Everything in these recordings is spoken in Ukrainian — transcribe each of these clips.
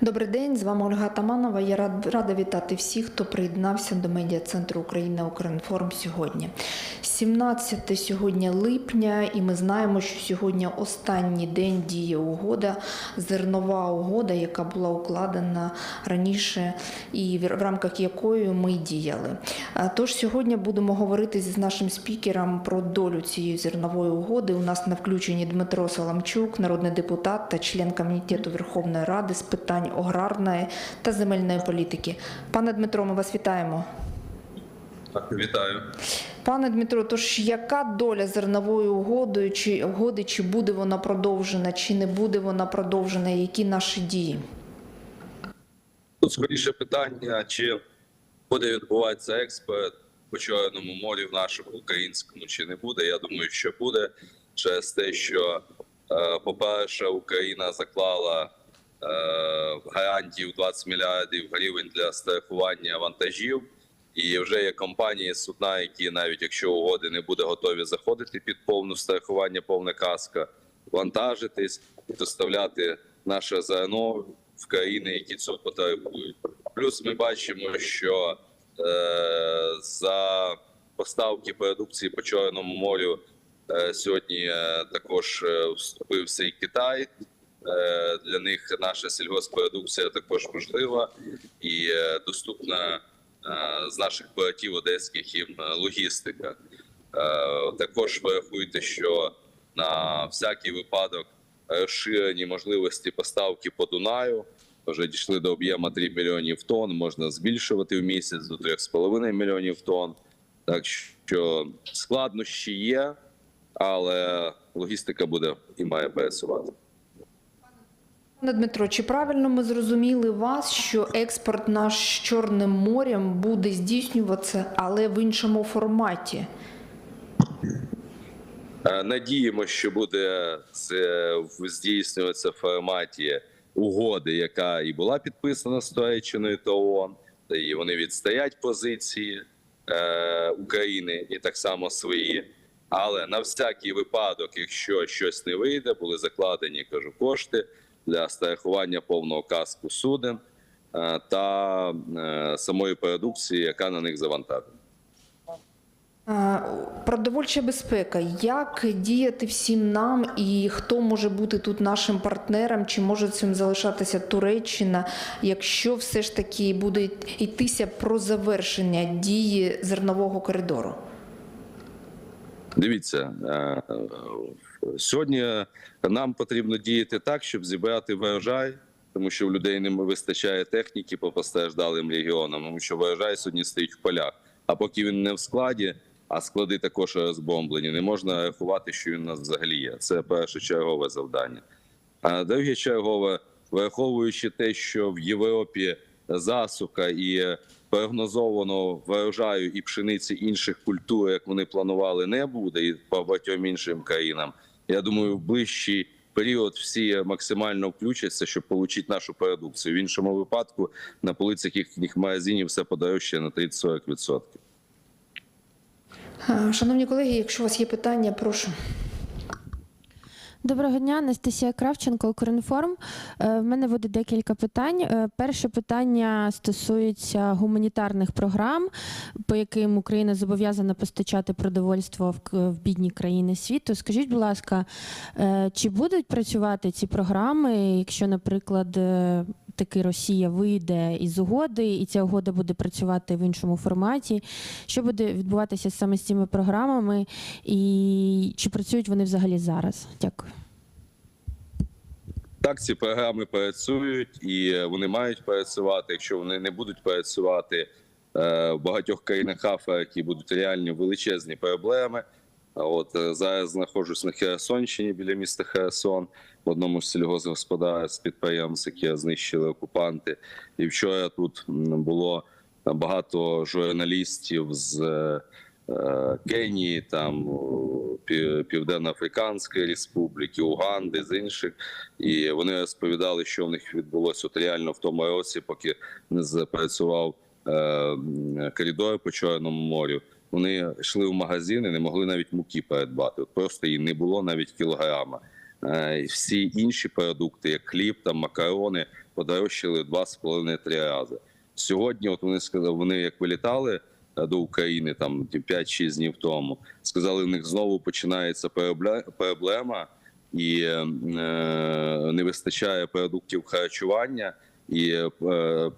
Добрий день, з вами Ольга Таманова. Я рад- рада вітати всіх, хто приєднався до медіа центру України Укрінформ сьогодні. 17 сьогодні липня, і ми знаємо, що сьогодні останній день діє угода, зернова угода, яка була укладена раніше, і в рамках якої ми діяли. Тож сьогодні будемо говорити з нашим спікером про долю цієї зернової угоди. У нас на включенні Дмитро Соломчук, народний депутат та член комітету Верховної Ради з питань аграрної та земельної політики. Пане Дмитро, ми вас вітаємо. Так, вітаю. Пане Дмитро, тож яка доля зернової угоди, чи угоди, чи буде вона продовжена, чи не буде вона продовжена, які наші дії? Тут скоріше питання, чи буде відбуватися експорт по Чорному морі в нашому українському, чи не буде. Я думаю, що буде через те, що, е, по-перше, Україна заклала гарантії в 20 мільярдів гривень для страхування вантажів. І вже є компанії судна, які навіть якщо угоди не буде готові заходити під повне страхування, повна каска, вантажитись і доставляти наше зерно в країни, які цього потребують. Плюс ми бачимо, що е, за поставки продукції по Чорному морю е, сьогодні е, також е, вступився і Китай. Е, Для них наша сільгоспродукція також можлива і е, доступна е, з наших портів одеських е, логістика. Також врахуйте, що на всякий випадок розширені можливості поставки по Дунаю. Вже дійшли до об'єму 3 мільйонів тонн, можна збільшувати в місяць до 3,5 мільйонів тонн. Так що складнощі є, але логістика буде і має працювати. Пане Дмитро, чи правильно ми зрозуміли вас, що експорт наш Чорним морем буде здійснюватися, але в іншому форматі? Е, Надіємося, що буде це здійснюватися в форматі угоди, яка і була підписана з Туреччиною та ООН, і вони відстоять позиції е, України і так само свої. Але на всякий випадок, якщо щось не вийде, були закладені кажу кошти для страхування повного каску суден е, та е, самої продукції, яка на них завантажена. Продовольча безпека. Як діяти всім нам і хто може бути тут нашим партнером? Чи може цим залишатися Туреччина, якщо все ж таки буде йтися про завершення дії зернового коридору? Дивіться е, сьогодні. Нам потрібно діяти так, щоб зібрати врожай, тому що в людей не вистачає техніки по постраждалим регіонам, тому що врожай сьогодні стоїть в полях. А поки він не в складі, а склади також розбомблені, не можна рахувати, що він у нас взагалі є. Це першочергове завдання. А друге чергове, враховуючи те, що в Європі засуха і прогнозовано врожаю і пшениці інших культур, як вони планували, не буде, і по багатьом іншим країнам. Я думаю, в ближчий період всі максимально включаться, щоб отримати нашу продукцію. В іншому випадку на полицях їхніх магазинів все подорожчає на 30-40%. Шановні колеги, якщо у вас є питання, прошу. Доброго дня, Анастасія Кравченко, Укрінформ. Е, В мене буде декілька питань. Е, Перше питання стосується гуманітарних програм, по яким Україна зобов'язана постачати продовольство в бідні країни світу. Скажіть, будь ласка, е, чи будуть працювати ці програми, якщо, наприклад, таки Росія вийде із угоди, і ця угода буде працювати в іншому форматі? Що буде відбуватися саме з цими програмами, і чи працюють вони взагалі зараз? Дякую. Так, ці програми працюють і е, вони мають працювати. Якщо вони не будуть працювати е, в багатьох країнах Африки, будуть реальні величезні проблеми. От е, зараз знаходжусь на Херсонщині біля міста Херсон в одному з сільгосподарств підприємств, які знищили окупанти. І вчора тут було багато журналістів з е, Кенії, там Південно-Африканської Республіки, Уганди, з інших. І вони розповідали, що в них відбулося от реально в тому році, поки не запрацював е, коридор по Чорному морю. Вони йшли в магазини, не могли навіть муки передбати. От просто її не було навіть кілограма. Е, Всі інші продукти, як хліб, там макарони, подорожчали в 2,5-3 рази. Сьогодні, от вони сказали, вони як вилітали е, до України там 5-6 днів тому, сказали, в них знову починається проблема і е, не вистачає продуктів харчування і е,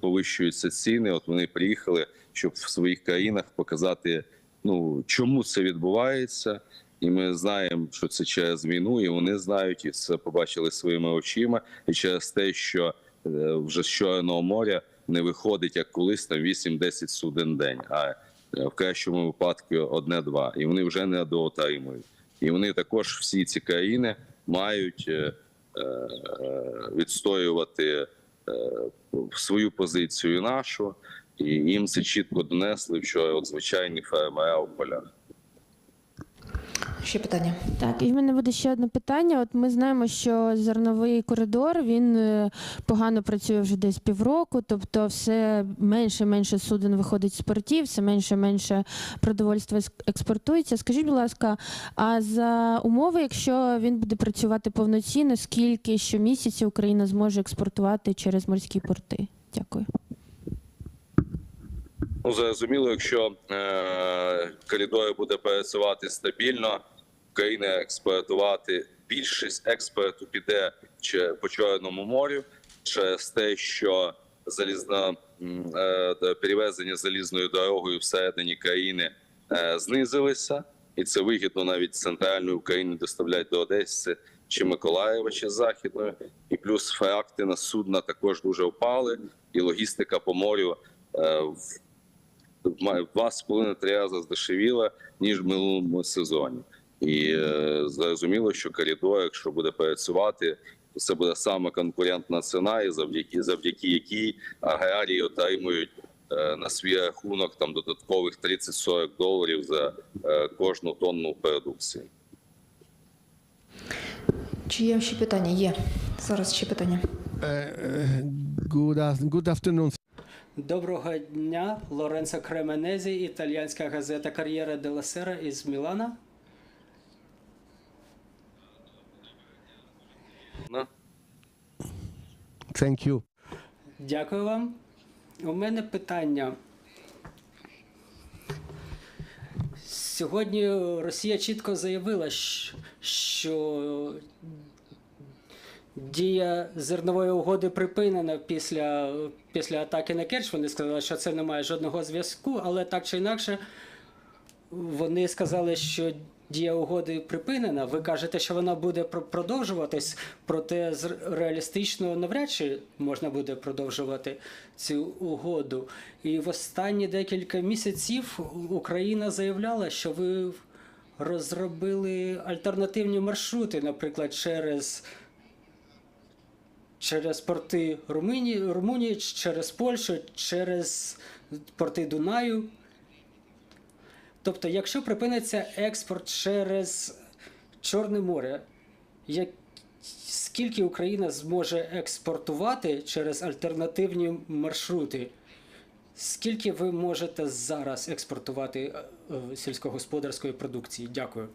повищуються ціни. От вони приїхали, щоб в своїх країнах показати, ну чому це відбувається. І ми знаємо, що це через війну, і вони знають, і це побачили своїми очима, і через те, що е, вже з Чорного моря не виходить як колись там 8-10 суден день, а е, в кращому випадку одне-два. І вони вже не доотримують. І вони також всі ці країни мають е, відстоювати свою позицію нашу, і їм це чітко донесли вчора от звичайні фермери в полях. Ще питання. Так, і в мене буде ще одне питання. От ми знаємо, що зерновий коридор він е, погано працює вже десь півроку, тобто все менше і менше суден виходить з портів, все менше і менше продовольства експортується. Скажіть, будь ласка, а за умови, якщо він буде працювати повноцінно, скільки щомісяця Україна зможе експортувати через морські порти? Дякую. Ну, зрозуміло, якщо е, коридор буде працювати стабільно, Україна експортувати більшість експорту піде чи по Чорному морю через те, що залізна е, перевезення залізною дорогою всередині країни е, знизилися, і це вигідно навіть центральної України доставляти до Одеси чи Миколаєва, чи західної, і плюс фракти на судна також дуже впали, і логістика по морю е, в в два з половиною три рази здешевіла ніж в минулому сезоні. І е, зрозуміло, що коридор, якщо буде працювати, то це буде саме конкурентна ціна, і завдяки завдяки якій аграрії отримують е, на свій рахунок там додаткових 30-40 доларів за е, кожну тонну продукції. Чи є ще питання? Є. Зараз ще питання. Good, af- good afternoon. Доброго дня, Лоренцо Кременезі, італійська газета Кар'єра Делла Сера із Мілана. Thank you. Дякую вам. У мене питання. Сьогодні Росія чітко заявила, що дія зернової угоди припинена після, після атаки на Керч. Вони сказали, що це не має жодного зв'язку, але так чи інакше, вони сказали, що дія угоди припинена. Ви кажете, що вона буде про- продовжуватись, проте реалістично навряд чи можна буде продовжувати цю угоду. І в останні декілька місяців Україна заявляла, що ви розробили альтернативні маршрути, наприклад, через. Через порти Румунії, Румунії, через Польщу, через порти Дунаю. Тобто, якщо припиниться експорт через Чорне море, як... скільки Україна зможе експортувати через альтернативні маршрути? Скільки ви можете зараз експортувати е, е, сільськогосподарської продукції? Дякую.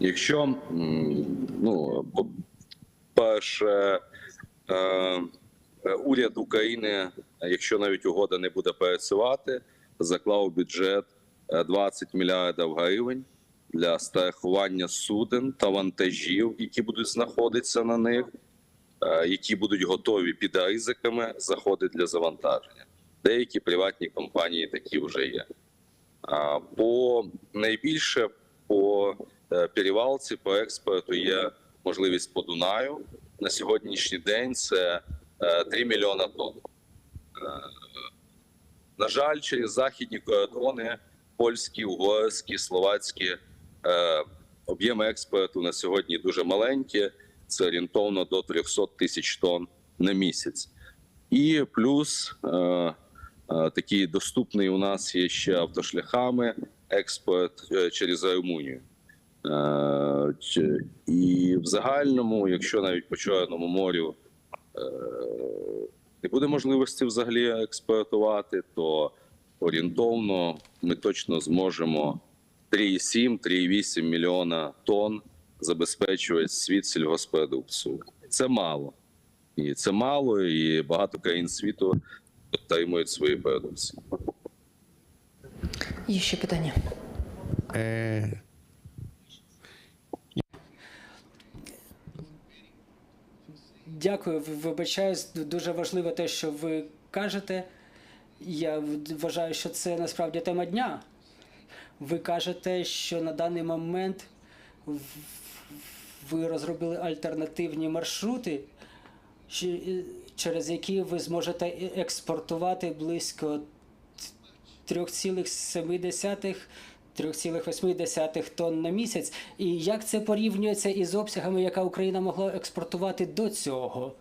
Якщо ну перше, е, е, уряд України, якщо навіть угода не буде працювати, заклав бюджет е, 20 мільярдів гривень для страхування суден та вантажів, які будуть знаходитися на них, е, які будуть готові під ризиками заходити для завантаження. Деякі приватні компанії такі вже є. По найбільше по е, перевалці по експорту є можливість по Дунаю. На сьогоднішній день це е, 3 мільйона тонн. Е, На жаль, через західні кордони польські, угорські, словацькі е, об'єми експорту на сьогодні дуже маленькі. Це орієнтовно до 300 тисяч тонн на місяць. І плюс е, е, такий доступний у нас є ще автошляхами експорт е, через Румунію. Е, чи- І в загальному, якщо навіть по Чорному морю е, не буде можливості взагалі експортувати, то орієнтовно ми точно зможемо 3,7-3,8 мільйона тонн забезпечувати світ сільгоспродукцією. Це мало. І це мало, і багато країн світу отримують свої передусі. Є ще питання. Uh, Дякую, вибачаюсь. Дуже важливо те, що ви кажете. Я вважаю, що це насправді тема дня. Ви кажете, що на даний момент ви розробили альтернативні маршрути, через які ви зможете експортувати близько 3,7 3,8 тонн на місяць. І як це порівнюється із обсягами, яка Україна могла експортувати до цього?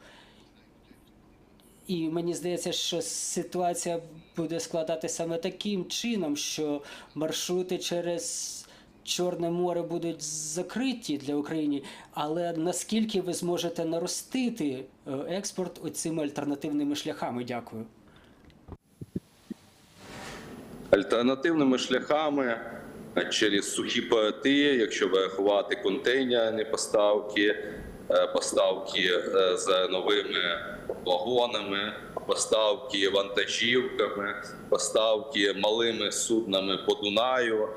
І мені здається, що ситуація буде складати саме таким чином, що маршрути через Чорне море будуть закриті для України. Але наскільки ви зможете наростити е, експорт оцими альтернативними шляхами? Дякую. Альтернативними шляхами через сухі порти, якщо врахувати контейнерні поставки, е, поставки е, з новими вагонами, поставки вантажівками, поставки малими суднами по Дунаю.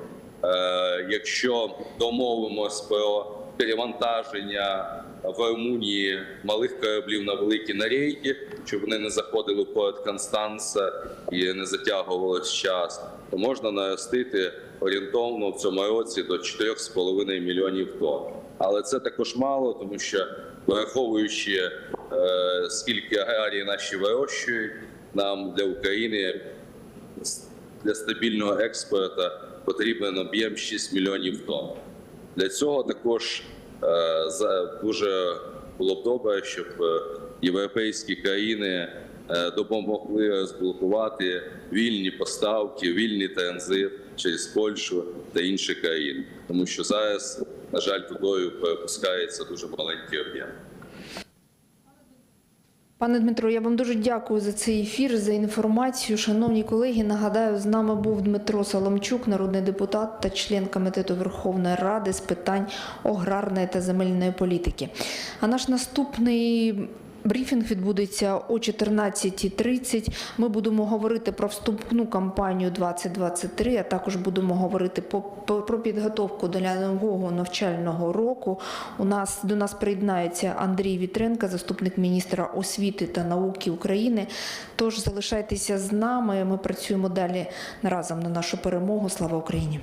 Е, Якщо домовимось про перевантаження в Румунії малих кораблів на великі на рейки, щоб вони не заходили в порт Констанца і не затягувалось час, то можна наростити орієнтовно в цьому році до 4,5 мільйонів тонн. Але це також мало, тому що враховуючи е, скільки аграрії наші вирощують, нам для України для стабільного експорту потрібен об'єм 6 мільйонів тонн. Для цього також е, дуже було б добре, щоб європейські країни е, допомогли розблокувати вільні поставки, вільний транзит через Польщу та інші країни, тому що зараз, на жаль, тудою перепускається дуже маленький об'єм. Пане Дмитро, я вам дуже дякую за цей ефір, за інформацію. Шановні колеги, нагадаю, з нами був Дмитро Соломчук, народний депутат та член комітету Верховної Ради з питань аграрної та земельної політики. А наш наступний брифінг відбудеться о 14.30. Ми будемо говорити про вступну кампанію 2023, а також будемо говорити про підготовку до нового навчального року. У нас до нас приєднається Андрій Вітренко, заступник міністра освіти та науки України. Тож залишайтеся з нами. Ми працюємо далі разом на нашу перемогу. Слава Україні!